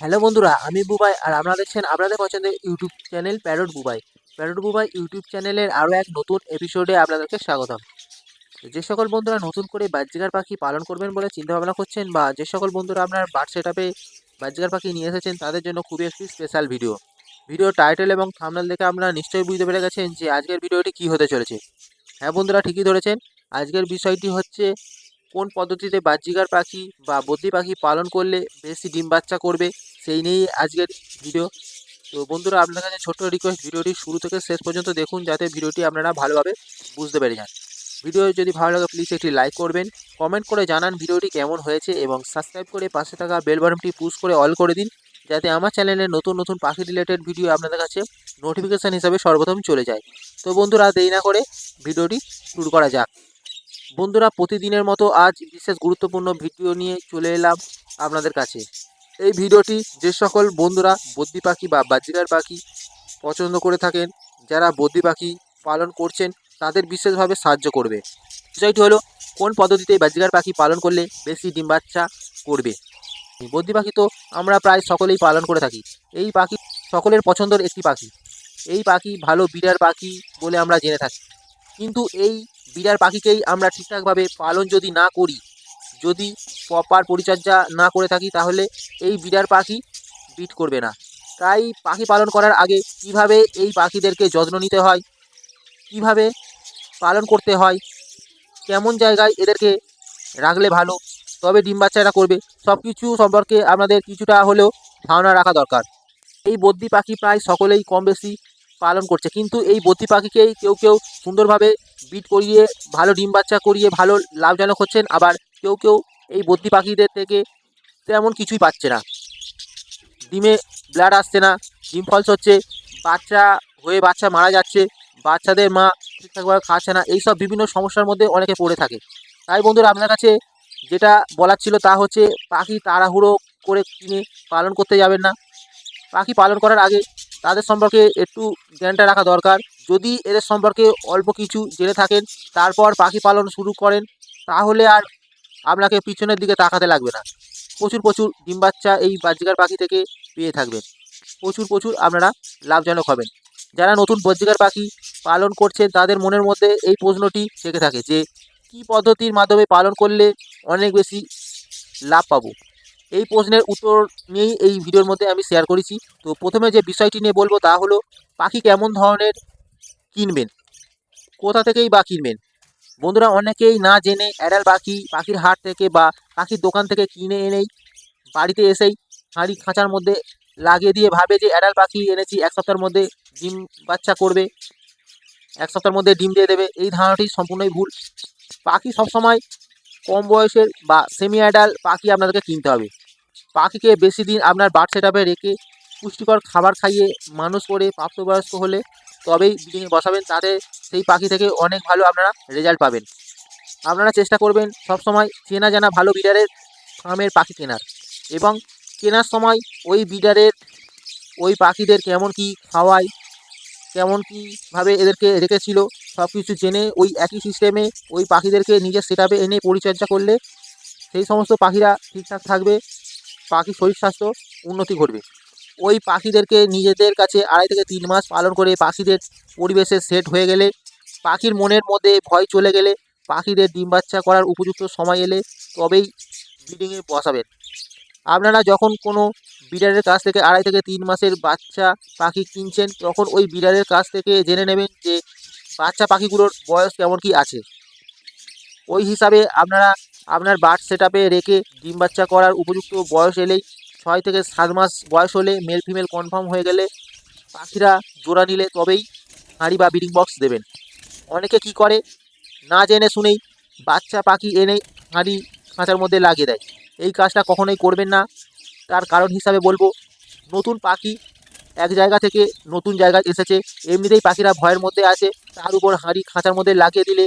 Hello বন্ধুরা, আমি বুবাই আর আপনারা দেখছেন আপনাদের পছন্দের YouTube channel parrot Bubai. Parrot Bubai YouTube চ্যানেলের আরও এক নতুন এপিসোডে আপনাদেরকে স্বাগতম। যে সকল বন্ধুরা নতুন করে বাহ্যিকার পাখি পালন করবেন বলে চিন্তা ভাবনা করছেন বা যে সকল বন্ধুরা আপনার বার্ড সেট আপে বাহ্যিকার পাখি নিয়ে এসেছেন, তাদের জন্য খুবই একটি স্পেশাল ভিডিও ভিডিও টাইটেল এবং থামনাল দেখে আপনারা নিশ্চয়ই বুঝতে পেরে গেছেন যে আজকের ভিডিওটি কী হতে চলেছে। হ্যাঁ বন্ধুরা, ঠিকই ধরেছেন। আজকের বিষয়টি হচ্ছে কোন পদ্ধতিতে বাহ্যিকার পাখি বা বদ্রি পাখি পালন করলে বেশি ডিম বাচ্চা করবে, সেই নিয়েই আজকের ভিডিও তো বন্ধুরা, আপনার কাছে ছোট্ট রিকোয়েস্ট ভিডিওটি শুরু থেকে শেষ পর্যন্ত দেখুন, যাতে ভিডিওটি আপনারা ভালোভাবে বুঝতে পেরে যান। ভিডিও যদি ভালো লাগে প্লিজ একটি লাইক করবেন কমেন্ট করে জানান ভিডিওটি কেমন হয়েছে এবং সাবস্ক্রাইব করে পাশে থাকা বেল বাটনটি পুশ করে অল করে দিন, যাতে আমার চ্যানেলে নতুন নতুন পাখি রিলেটেড ভিডিও আপনাদের কাছে নোটিফিকেশান হিসাবে সর্বপ্রথম চলে যায়। তো বন্ধুরা, দেরি না করে ভিডিওটি শুরু করা যাক। বন্ধুরা, প্রতিদিনের মতো আজ বিশেষ গুরুত্বপূর্ণ ভিডিও নিয়ে চলে এলাম আপনাদের কাছে। এই ভিডিওটি যে সকল বন্ধুরা বদ্যি পাখি বা বাজিকার পাখি পছন্দ করে থাকেন, যারা বদ্যি পাখি পালন করছেন, তাদের বিশেষভাবে সাহায্য করবে। বিষয়টি হলো, কোন পদ্ধতিতে বাজিকার পাখি পালন করলে বেশি ডিম বাচ্চা করবে? বদ্যি পাখি তো আমরা প্রায় সকলেই পালন করে থাকি। এই পাখি সকলের পছন্দের একটি পাখি। এই পাখি ভালো বিড়ার পাখি বলে আমরা জেনে থাকি। কিন্তু এই বিড়ার পাখিকেই আমরা ঠিকঠাকভাবে পালন যদি না করি, যদি প্রপার পরিচর্যা না করে থাকি, তাহলে এই বিড়ার পাখি বিট করবে না। তাই পাখি পালন করার আগে কীভাবে এই পাখিদেরকে যত্ন নিতে হয়, কীভাবে পালন করতে হয়, কেমন জায়গায় এদেরকে রাখলে ভালো, তবে ডিম বাচ্চারা করবে সব কিছু সম্পর্কে আপনাদের কিছুটা হলেও ধারণা রাখা দরকার। এই বদ্যি পাখি প্রায় সকলেই কম বেশি পালন করছে। কিন্তু এই বদ্রি পাখিকেই কেউ কেউ সুন্দরভাবে বিট করিয়ে, ভালো ডিম বাচ্চা করিয়ে, ভালো লাভজনক হচ্ছেন। আবার কেউ কেউ এই বদ্রি পাখিদের থেকে তেমন কিছুই পাচ্ছে না। ডিমে ব্লাড আসছে না, ডিম ফলস হচ্ছে, বাচ্চা হয়ে বাচ্চা মারা যাচ্ছে, বাচ্চাদের মা ঠিকঠাকভাবে খাচ্ছে না, এইসব বিভিন্ন সমস্যার মধ্যে অনেকে পড়ে থাকে। তাই বন্ধুরা, আপনার কাছে যেটা বলার ছিল তা হচ্ছে, পাখি তাড়াহুড়ো করে কিনে পালন করতে যাবেন না। পাখি পালন করার আগে তাদের সম্পর্কে একটু জ্ঞানটা রাখা দরকার। যদি এদের সম্পর্কে অল্প কিছু জেনে থাকেন, তারপর পাখি পালন শুরু করেন, তাহলে আর আপনাকে পিছনের দিকে তাকাতে লাগবে না। প্রচুর প্রচুর ডিম বাচ্চা এই বাজিকার পাখি থেকে পেয়ে থাকবেন। প্রচুর প্রচুর আপনারা লাভজনক হবেন। যারা নতুন বজ্জিকার পাখি পালন করছেন, তাদের মনের মধ্যে এই প্রশ্নটি থেকে থাকে যে, কী পদ্ধতির মাধ্যমে পালন করলে অনেক বেশি লাভ পাবো? এই প্রশ্নের উত্তর নিয়েই এই ভিডিওর মধ্যে আমি শেয়ার করেছি। তো প্রথমে যে বিষয়টি নিয়ে বলব তা হলো, পাখি কেমন ধরনের কিনবেন? কোথা থেকেই বা কিনবেন? বন্ধুরা, অনেকেই না জেনে অ্যাডাল পাখি, পাখির হাট থেকে বা পাখির দোকান থেকে কিনে এনেই বাড়িতে এসেই হাঁড়ি খাঁচার মধ্যে লাগিয়ে দিয়ে ভাবে যে অ্যাডাল পাখি এনেছি, এক সপ্তাহের মধ্যে ডিম বাচ্চা করবে, এক সপ্তাহের মধ্যে ডিম দিয়ে দেবে। এই ধারণাটি সম্পূর্ণই ভুল। পাখি সবসময় কম বয়সের বা সেমি অ্যাডাল পাখি আপনাদেরকে কিনতে হবে। পাখিকে বেশি দিন আপনার বার্ড সেট রেখে পুষ্টিকর খাবার খাইয়ে মানুষ করে প্রাপ্তবয়স্ক হলে তবেই ব্রিডিংয়ে বসাবেন, তাতে সেই পাখি থেকে অনেক ভালো আপনারা রেজাল্ট পাবেন। আপনারা চেষ্টা করবেন সবসময় চেনা জানা ভালো বিডারের ফার্মের পাখি কেনার এবং কেনার সময় ওই বিডারের ওই পাখিদের কেমন কি খাওয়ায় কেমন কীভাবে এদেরকে রেখেছিল সব কিছু জেনে ওই একই সিস্টেমে ওই পাখিদেরকে নিজের সেট এনে পরিচর্যা করলে সেই সমস্ত পাখিরা ঠিকঠাক থাকবে, পাখির শরীর স্বাস্থ্য উন্নতি ঘটবে। ওই পাখিদেরকে নিজেদের কাছে আড়াই থেকে তিন মাস পালন করে পাখিদের পরিবেশে সেট হয়ে গেলে, পাখির মনের মধ্যে ভয় চলে গেলে পাখিদের ডিম বাচ্চা করার উপযুক্ত সময় এলে তবেই ব্রিডিংয়ে বসাবেন। আপনারা যখন কোনো বিড়ারের কাছ থেকে আড়াই থেকে তিন মাসের বাচ্চা পাখি কিনছেন, তখন ওই বিড়ারের কাছ থেকে জেনে নেবেন যে বাচ্চা পাখিগুলোর বয়স কেমন কি আছে। ওই হিসাবে আপনারা আপনার বার্ড সেট রেখে ডিম বাচ্চা করার উপযুক্ত বয়স এলেই ছয় থেকে সাত মাস বয়স হলে মেল ফিমেল কনফার্ম হয়ে গেলে পাখিরা জোড়া নিলে তবেই হাঁড়ি বা ব্রিডিং বক্স দেবেন। অনেকে কি করে? না জেনে শুনেই বাচ্চা পাখি এনে হাঁড়ি খাঁচার মধ্যে লাগিয়ে দেয়। এই কাজটা কখনোই করবেন না। তার কারণ হিসাবে বলব, নতুন পাখি এক জায়গা থেকে নতুন জায়গায় এসেছে। এমনিতেই পাখিরা ভয়ের মধ্যে আছে, তার উপর হাঁড়ি খাঁচার মধ্যে লাগিয়ে দিলে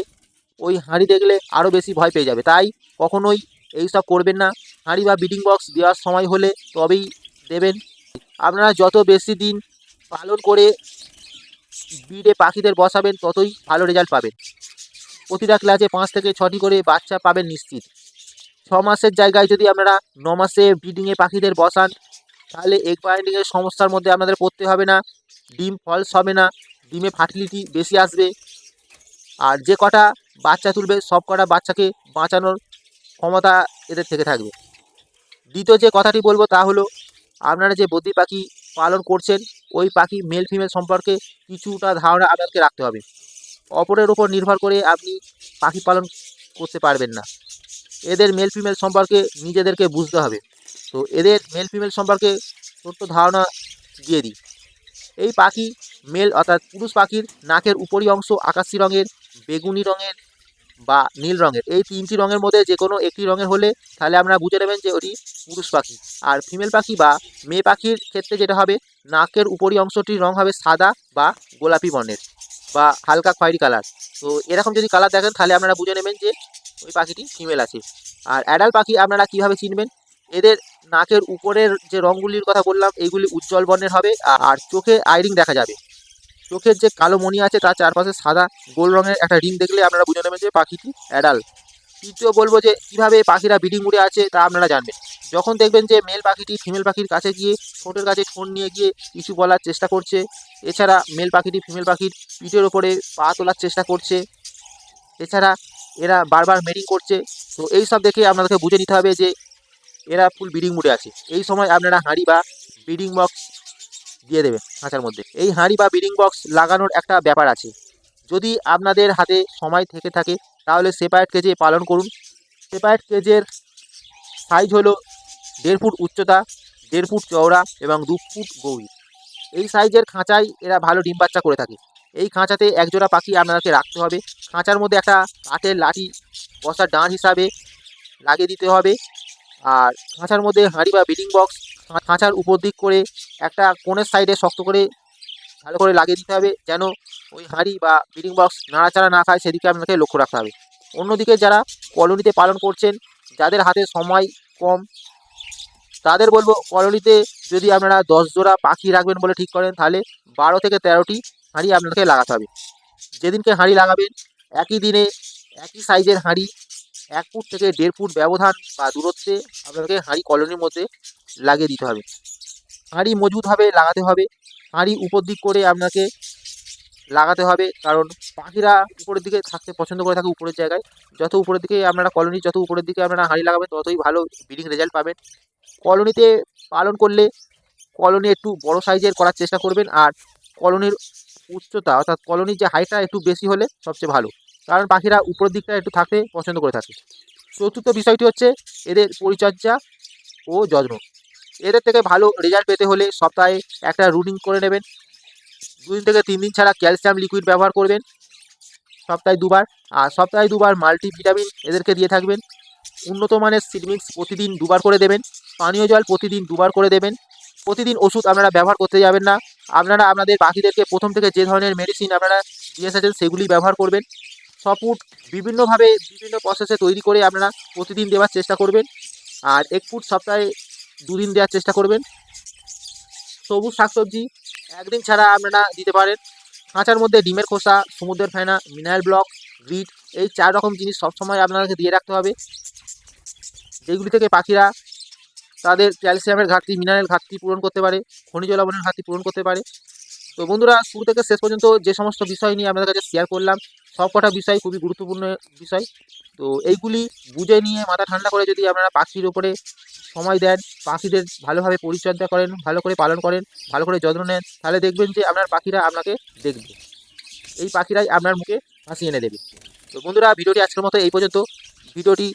ওই হাঁড়ি দেখলে আরও বেশি ভয় পেয়ে যাবে। তাই কখনোই এই সব করবেন না। হাঁড়ি বা বিডিং বক্স দেওয়ার সময় হলে তবেই দেবেন। আপনারা যত বেশি দিন পালন করে বিডে পাখিদের বসাবেন, ততই ভালো রেজাল্ট পাবেন। প্রতিটা ক্লাসে পাঁচ থেকে ছটি করে বাচ্চা পাবেন নিশ্চিত। ছ মাসের জায়গায় যদি আপনারা ন মাসে ব্রিডিংয়ে পাখিদের বসান, তাহলে এগ বাইন্ডিংয়ের সমস্যার মধ্যে আপনাদের পড়তে হবে না। ডিম ফলস হবে না, ডিমে ফার্টিলিটি বেশি আসবে। আর যে কটা বাচ্চা তুলবে, সব কটা বাচ্চাকে বাঁচানোর ক্ষমতা এদের থেকে থাকবে। দ্বিতীয় যে কথাটি বলব তা হলো, আপনারা যে বদ্রি পাখি পালন করছেন, ওই পাখি মেল ফিমেল সম্পর্কে কিছুটা ধারণা আপনাদেরকে রাখতে হবে। অপরের উপর নির্ভর করে আপনি পাখি পালন করতে পারবেন না। এদের মেল ফিমেল সম্পর্কে নিজেদেরকে বুঝতে হবে। তো এদের মেল ফিমেল সম্পর্কে ছোট্ট ধারণা দিয়ে দিই। এই পাখি মেল অর্থাৎ পুরুষ পাখির নাকের উপরি অংশ আকাশি রঙের, বেগুনি রঙের বা নীল রঙের। এই তিনটি রঙের মধ্যে যে কোনো একটি রঙের হলে তাহলে আপনারা বুঝে নেবেন যে ওটি পুরুষ পাখি। আর ফিমেল পাখি বা মেয়ে পাখির ক্ষেত্রে যেটা হবে, নাকের উপরি অংশটির রং হবে সাদা বা গোলাপি বর্ণের বা হালকা খয়েরি কালার। তো এরকম যদি কালার দেখেন, তাহলে আপনারা বুঝে নেবেন যে ওই পাখিটি ফিমেল আছে। আর অ্যাডাল্ট পাখি আপনারা কীভাবে চিনবেন? এদের নাকের উপরের যে রঙগুলির কথা বললাম, এইগুলি উজ্জ্বল বর্ণের হবে আর চোখে আইরিং দেখা যাবে। চোখের যে কালো মণি আছে, তার চারপাশে সাদা গোল রঙের একটা রিং দেখলে আপনারা বুঝে নেবেন যে পাখিটি অ্যাডাল তৃতীয় বলব যে, কীভাবে পাখিরা বিডিং উড়ে আছে, তা আপনারা জানবেন। যখন দেখবেন যে মেল পাখিটি ফিমেল পাখির কাছে গিয়ে ঠোঁটের কাছে ঠোঁট নিয়ে গিয়ে কিছু বলার চেষ্টা করছে, এছাড়া মেল পাখিটি ফিমেল পাখির পিঠের ওপরে পা তোলার চেষ্টা করছে, এছাড়া এরা বারবার মেডিং করছে। তো এই সব দেখে আপনাদেরকে বুঝে নিতে হবে যে, এরা ফুল ব্রিডিং মুডে আছে। এই সময় আপনারা হাঁড়ি বা ব্রিডিং বক্স দিয়ে দেবেন খাঁচার মধ্যে। এই হাঁড়ি বা ব্রিডিং বক্স লাগানোর একটা ব্যাপার আছে। যদি আপনাদের হাতে সময় থেকে থাকে, তাহলে সেপারেট কেজে পালন করুন। সেপারেট কেজের সাইজ হলো দেড় ফুট উচ্চতা, দেড় ফুট চওড়া এবং দু ফুট গৌরী এই সাইজের খাঁচায় এরা ভালো ডিম বাচ্চা করে থাকে। এই খাঁচাতে একজোড়া পাখি আপনাদেরকে রাখতে হবে। খাঁচার মধ্যে একটা কাঠের লাঠি বসার ডাঁট হিসাবে লাগিয়ে দিতে হবে। আর খাঁচার মধ্যে হাঁড়ি বা বিডিং বক্স খাঁচার উপর দিক করে একটা কোণের সাইডে শক্ত করে ভালো করে লাগিয়ে দিতে হবে যেন ওই হাঁড়ি বা ব্রিডিং বক্স নাড়াচাড়া না খায়, সেদিকে আপনাকে লক্ষ্য রাখতে হবে। অন্যদিকে যারা কলোনিতে পালন করছেন, যাদের হাতে সময় কম, তাদের বলব কলোনিতে যদি আপনারা দশ জোড়া পাখি রাখবেন বলে ঠিক করেন, তাহলে বারো থেকে তেরোটি হাঁড়ি আপনাকে লাগাতে হবে। যেদিনকে হাঁড়ি লাগাবেন, একই দিনে একই সাইজের হাঁড়ি, এক ফুট থেকে দেড় ফুট ব্যবধান বা দূরত্বে আপনাকে হাঁড়ি কলোনির মধ্যে লাগিয়ে দিতে হবে। হাঁড়ি মজবুতভাবে লাগাতে হবে। হাঁড়ি উপর দিক করে আপনাকে লাগাতে হবে কারণ পাখিরা উপরের দিকে থাকতে পছন্দ করে থাকে উপরের জায়গায়। যত উপরের দিকে আপনারা কলোনি, যত উপরের দিকে আপনারা হাঁড়ি লাগাবেন, ততই ভালো ব্রিডিং রেজাল্ট পাবেন। কলোনিতে পালন করলে কলোনি একটু বড় সাইজের করার চেষ্টা করবেন আর কলোনির উচ্চতা অর্থাৎ কলোনির যে হাইটটা একটু বেশি হলে সবচেয়ে ভালো। কারণ পাখিরা উপরের দিকটা একটু থাকতে পছন্দ করে থাকে। চতুর্থ বিষয়টি হচ্ছে এদের পরিচর্যা ও যত্ন। এদের থেকে ভালো রেজাল্ট পেতে হলে সপ্তাহে একটা রুটিন করে নেবেন। দুদিন থেকে তিন দিন ছাড়া ক্যালসিয়াম লিকুইড ব্যবহার করবেন। সপ্তাহে দুবার। আর সপ্তাহে দুবার মাল্টিভিটামিন এদেরকে দিয়ে থাকবেন। উন্নত মানের সিডমিক্স প্রতিদিন দুবার করে দেবেন। পানীয় জল প্রতিদিন দুবার করে দেবেন। প্রতিদিন ওষুধ আপনারা ব্যবহার করতে যাবেন না। আপনারা আপনাদের পাখিদেরকে প্রথম থেকে যে ধরনের মেডিসিন আপনারা দিয়ে এসেছেন সেগুলি ব্যবহার করবেন। সপুট বিভিন্নভাবে বিভিন্ন প্রসেসে তৈরি করে আপনারা প্রতিদিন দেওয়ার চেষ্টা করবেন। আর এক ফুট সপ্তাহে দুদিন দেওয়ার চেষ্টা করবেন। সবুজ শাকসবজি একদিন ছাড়া আপনারা দিতে পারেন। খাঁচার মধ্যে ডিমের খোসা, সমুদ্রের ফেনা, মিনারেল ব্লক গ্রিট এই চার রকম জিনিস সবসময় আপনাদেরকে দিয়ে রাখতে হবে। যেগুলি থেকে পাখিরা তাদের ক্যালসিয়ামের ঘাটতি, মিনারেল ঘাটতি পূরণ করতে পারে, খনিজ লবণের ঘাটতি পূরণ করতে পারে। তো বন্ধুরা, শুরু থেকে শেষ পর্যন্ত যে সমস্ত বিষয় নিয়ে আপনাদের কাছে শেয়ার করলাম, সব কটা বিষয় খুবই গুরুত্বপূর্ণ বিষয়। তো এইগুলি বুঝে নিয়ে, মাথা ঠান্ডা করে যদি আপনারা পাখির ওপরে সময় দেন, পাখিদের ভালোভাবে পরিচর্যা করেন, ভালো করে পালন করেন, ভালো করে যত্ন নেন, তাহলে দেখবেন যে আপনার পাখিরা আপনাকে দেখবে। এই পাখিরাই আপনার মুখে হাসি এনে দেবে। তো বন্ধুরা, ভিডিওটি আজকের মতো এই পর্যন্ত। ভিডিওটি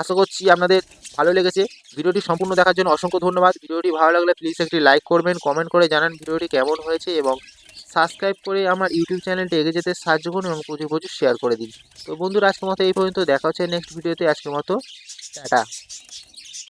আশা করছি আপনাদের ভালো লেগেছে। ভিডিওটি সম্পূর্ণ দেখার জন্য অসংখ্য ধন্যবাদ। ভিডিওটি ভালো লাগলে প্লিজ একটি লাইক করবেন কমেন্ট করে জানান ভিডিওটি কেমন হয়েছে এবং সাবস্ক্রাইব করে আমার ইউটিউব চ্যানেলটি এগিয়ে যেতে সাহায্য করুন এবং প্রচুর প্রচুর শেয়ার করে দিন। তো বন্ধুরা, আজকের মতো এই পর্যন্ত। দেখা হচ্ছে নেক্সট ভিডিওতে আজকের মতো, টাটা।